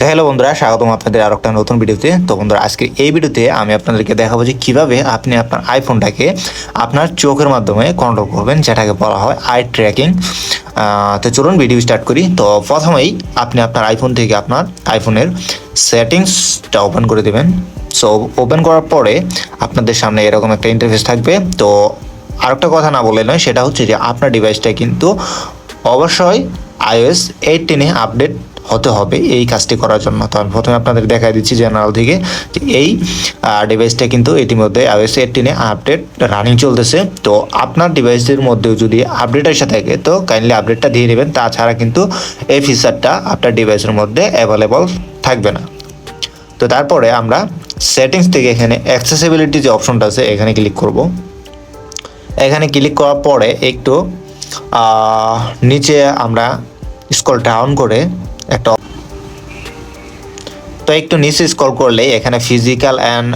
তো হ্যালো বন্ধুরা, স্বাগতম আপনাদের আর একটা নতুন ভিডিওতে। তো বন্ধুরা আজকে এই ভিডিওতে আমি আপনাদেরকে দেখাবো যে কীভাবে আপনি আপনার আইফোনটাকে আপনার চোখের মাধ্যমে কন্ট্রোল করবেন, যেটাকে বলা হয় আই ট্র্যাকিং তো চলুন ভিডিও স্টার্ট করি। তো প্রথমেই আপনি আপনার আইফোন থেকে আপনার আইফোনের সেটিংসটা ওপেন করে দেবেন। সো ওপেন করার পরে আপনাদের সামনে এরকম একটা ইন্টারফেস থাকবে। তো আরেকটা কথা না বলে নয়, সেটা হচ্ছে যে আপনার ডিভাইসটা কিন্তু অবশ্যই আইওএস এইটিনে আপডেট হতে হবে এই কাজটি করার জন্য। তো আমি প্রথমে আপনাদের দেখাই দিচ্ছি জেনারেল থেকে যে এই ডিভাইসটা কিন্তু ইতিমধ্যে আইওএস এইটিনে আপডেট রানিং চলতেছে। তো আপনার ডিভাইসের মধ্যেও যদি আপডেট এসে থাকে, তো কাইন্ডলি আপডেটটা দিয়ে নেবেন। তাছাড়া কিন্তু এই ফিচারটা আপনার ডিভাইসের মধ্যে অ্যাভেলেবল থাকবে না। তো তারপরে আমরা সেটিংস থেকে এখানে অ্যাক্সেসিবিলিটি যে অপশনটা আছে, এখানে ক্লিক করব। এখানে ক্লিক করার পরে একটু নিচে আমরা স্কল ডাউন করে একটা তো একটু নিচে স্ক্রল করলে এখানে ফিজিক্যাল অ্যান্ড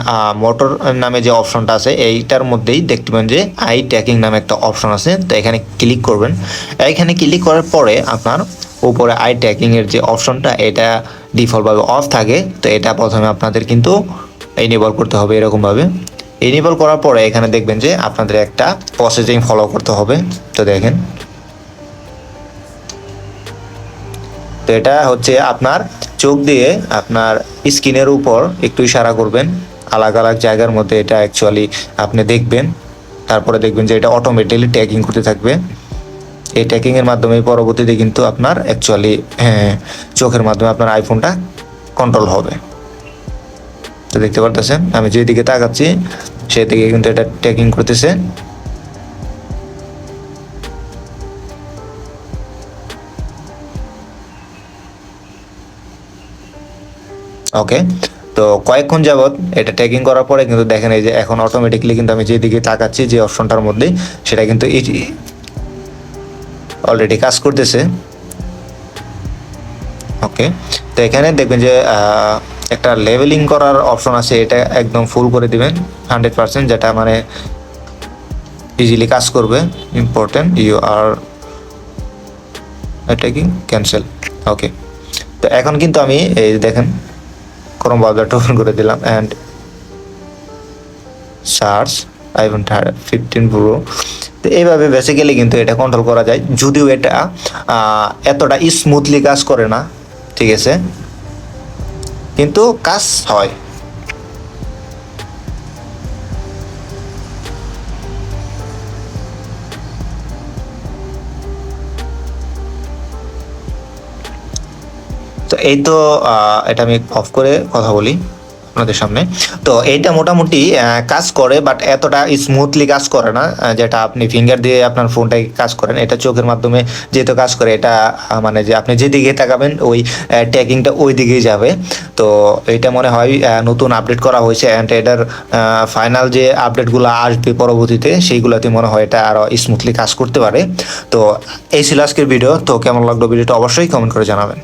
মোটর নামে যে অপশনটা আছে, এইটার মধ্যেই দেখতে পাবেন যে আই ট্যাকিং নামে একটা অপশন আছে। তো এখানে ক্লিক করবেন। এখানে ক্লিক করার পরে আপনার উপরে আই ট্যাকিং এর যে অপশনটা এটা ডিফল্টভাবে অফ থাকে। তো এটা প্রথমে আপনাদের কিন্তু এনেবল করতে হবে এরকমভাবে। এনেবল করার পরে এখানে দেখবেন যে আপনাদের একটা প্রসেসিং ফলো করতে হবে। তো দেখেন। তো এটা হচ্ছে আপনার চোখ দিয়ে আপনার স্কিনের উপর একটু ইশারা করবেন আলাদা আলাদা জায়গার মধ্যে এটা অ্যাকচুয়ালি আপনি দেখবেন, তারপরে দেখবেন যে এটা অটোমেটিক্যালি ট্যাকিং করতে থাকবে। এই ট্যাকিং এর মাধ্যমে পরবর্তীতে কিন্তু আপনার অ্যাকচুয়ালি চোখের মাধ্যমে আপনার আইফোনটা কন্ট্রোল হবে। তো দেখতে পারতেছেন? আমি যেদিকে তাকাচ্ছি, সেদিকে কিন্তু এটা ট্যাকিং করতেছে। ওকে তো কয়েকক্ষণ যাবৎ এটা ট্যাগিং করার পরে কিন্তু দেখেন এই যে এখন অটোমেটিকলি কিন্তু আমি যেদিকে তাকাচ্ছি, যে অপশনটার মধ্যে সেটা কিন্তু অলরেডি কাজ করতেছে। ওকে তো এখানে দেখবেন যে একটা লেভেলিং করার অপশন আছে, এটা একদম ফুল করে দিবেন হান্ড্রেড পার্সেন্ট যেটা মানে ইজিলি কাজ করবে ইম্পর্টেন্ট ইউ আর কি ক্যান্সেল ওকে তো এখন কিন্তু আমি এই দেখেন ক্রোম ব্রাউজারটা ওপেন করে দিলাম and search iPhone fifteen pro তো এইভাবে বেসিক্যালি কিন্তু এটা কন্ট্রোল করা যায়। যদিও এটা এতটা স্মুথলি কাজ করে না, ঠিক আছে? কিন্তু কাজ হয়। তো এই তো এটা আমি অফ করে কথা বলি আপনাদের সামনে। তো এইটা মোটামুটি কাজ করে বাট এতটা স্মুথলি কাজ করে না যেটা আপনি ফিঙ্গার দিয়ে আপনার ফোনটাকে কাজ করেন। এটা চোখের মাধ্যমে যেহেতু কাজ করে, এটা মানে যে আপনি যেদিকে তাকাবেন, ওই ট্যাকিংটা ওই দিকেই যাবে। তো এটা মনে হয় নতুন আপডেট করা হয়েছে অ্যান্ড এটার ফাইনাল যে আপডেটগুলো আসবে পরবর্তীতে, সেইগুলোতে মনে হয় এটা আরও স্মুথলি কাজ করতে পারে। তো এই ছিল আজকের ভিডিও তো কেমন লাগল ভিডিওটা অবশ্যই কমেন্ট করে জানাবেন।